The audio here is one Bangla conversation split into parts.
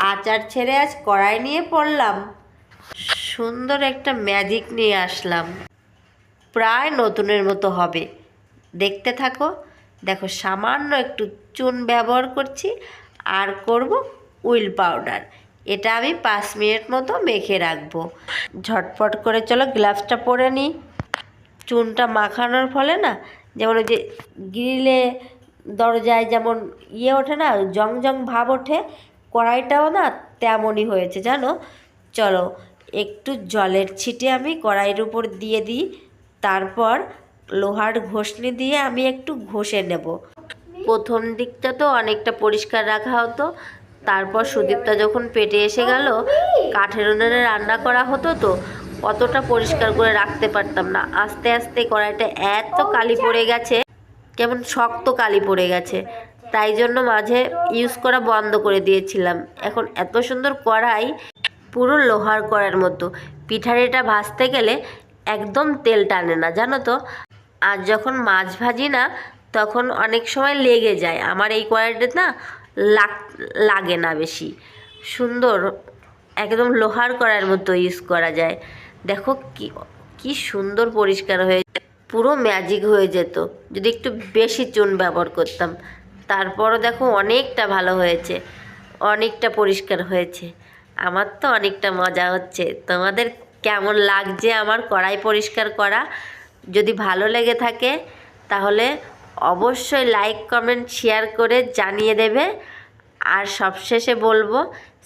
আচার ছেড়ে আজ কড়াই নিয়ে পড়লাম। সুন্দর একটা ম্যাজিক নিয়ে আসলাম। প্রায় নতুনের মতো হবে। দেখতে থাকো। দেখো, সামান্য একটু চুন ব্যবহার করছি। আর করব উইল পাউডার। এটা আমি পাঁচ মিনিট মতো মেখে রাখব। ঝটপট করে চলো গ্লাভসটা পরে নিই। চুনটা মাখানোর ফলে না, যেমন ওই যে গ্রিলে দরজায় যেমন ইয়ে ওঠে না, জং জং ভাব ওঠে কড়াইটাও না তেমনই হয়েছে, জানো? চলো, একটু জলের ছিটে আমি কড়াইয়ের উপর দিয়ে দিই, তারপর লোহার ঘষনি দিয়ে আমি একটু ঘষে নেব। প্রথম দিকটা তো অনেকটা পরিষ্কার রাখা হতো, তারপর সুদীপটা যখন পেটে এসে গেল, কাঠের উনুনে রান্না করা হতো তো, অতটা পরিষ্কার করে রাখতে পারতাম না। আস্তে আস্তে কড়াইটা এত কালি পড়ে গেছে, কেমন শক্ত কালি পড়ে গেছে। তাই জন্য মাঝে ইউজ করা বন্ধ করে দিয়েছিলাম। এখন এত সুন্দর কড়াই, পুরো লোহার কড়ার মতো। পিঠারিটা ভাজতে গেলে একদম তেল টানে না, জানো তো? আর যখন মাছ ভাজি না, তখন অনেক সময় লেগে যায়। আমার এই কড়াইটা না লাগ, লাগে না বেশি। সুন্দর, একদম লোহার কড়াইয়ের মতো ইউজ করা যায়। দেখো কি কি সুন্দর পরিষ্কার হয়ে পুরো ম্যাজিক হয়ে যেত। যদি একটু বেশি চুন ব্যবহার করতাম। তারপরও দেখো অনেকটা ভালো হয়েছে, অনেকটা পরিষ্কার হয়েছে। আমার তো অনেকটা মজা হচ্ছে। তোমাদের কেমন লাগছে আমার কড়াই পরিষ্কার করা? যদি ভালো লেগে থাকে, তাহলে অবশ্যই লাইক কমেন্ট শেয়ার করে জানিয়ে দেবে। আর সবশেষে বলব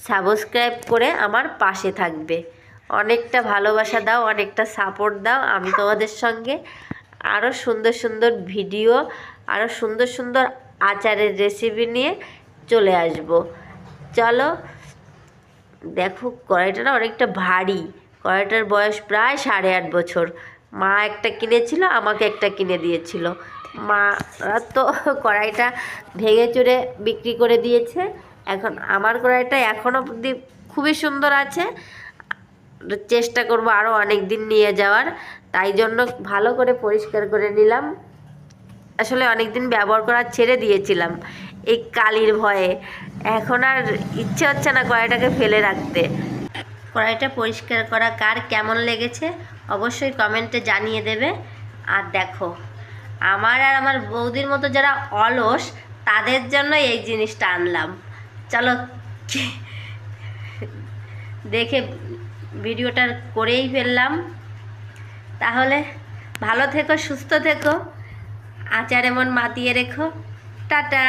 সাবস্ক্রাইব করে আমার পাশে থাকবে। অনেকটা ভালোবাসা দাও, অনেকটা সাপোর্ট দাও আমি তোমাদের সঙ্গে। আরও সুন্দর সুন্দর ভিডিও আরও সুন্দর সুন্দর আচারের রেসিপি নিয়ে চলে আসব। চলো, দেখো কড়াইটা না অনেকটা ভারী। কড়াইটার বয়স প্রায় সাড়ে আট বছর। মা একটা কিনেছিল, আমাকে একটা কিনে দিয়েছিল। মা তো কড়াইটা ভেঙে চুরে বিক্রি করে দিয়েছে। এখন আমার কড়াইটা এখনও অবধি খুবই সুন্দর আছে। চেষ্টা করব আরও অনেক দিন নিয়ে যাওয়ার। তাই জন্য ভালো করে পরিষ্কার করে নিলাম। আসলে অনেক দিন ব্যবহার করা ছেড়ে দিয়েছিলাম। এই কালির ভয়ে। এখন আর ইচ্ছে হচ্ছে না কড়াইটাকে ফেলে রাখতে। কড়াইটা পরিষ্কার করা কার কেমন লেগেছে অবশ্যই কমেন্টে জানিয়ে দেবে। আর দেখো, আমার আর আমার বৌদির মতো যারা অলস, তাদের জন্য এই জিনিসটা আনলাম। চলো, দেখে ভিডিওটা করেই ফেললাম। তাহলে ভালো থেকো, সুস্থ থেকো। আচার এমন মাতিয়ে রেখো। টাটা।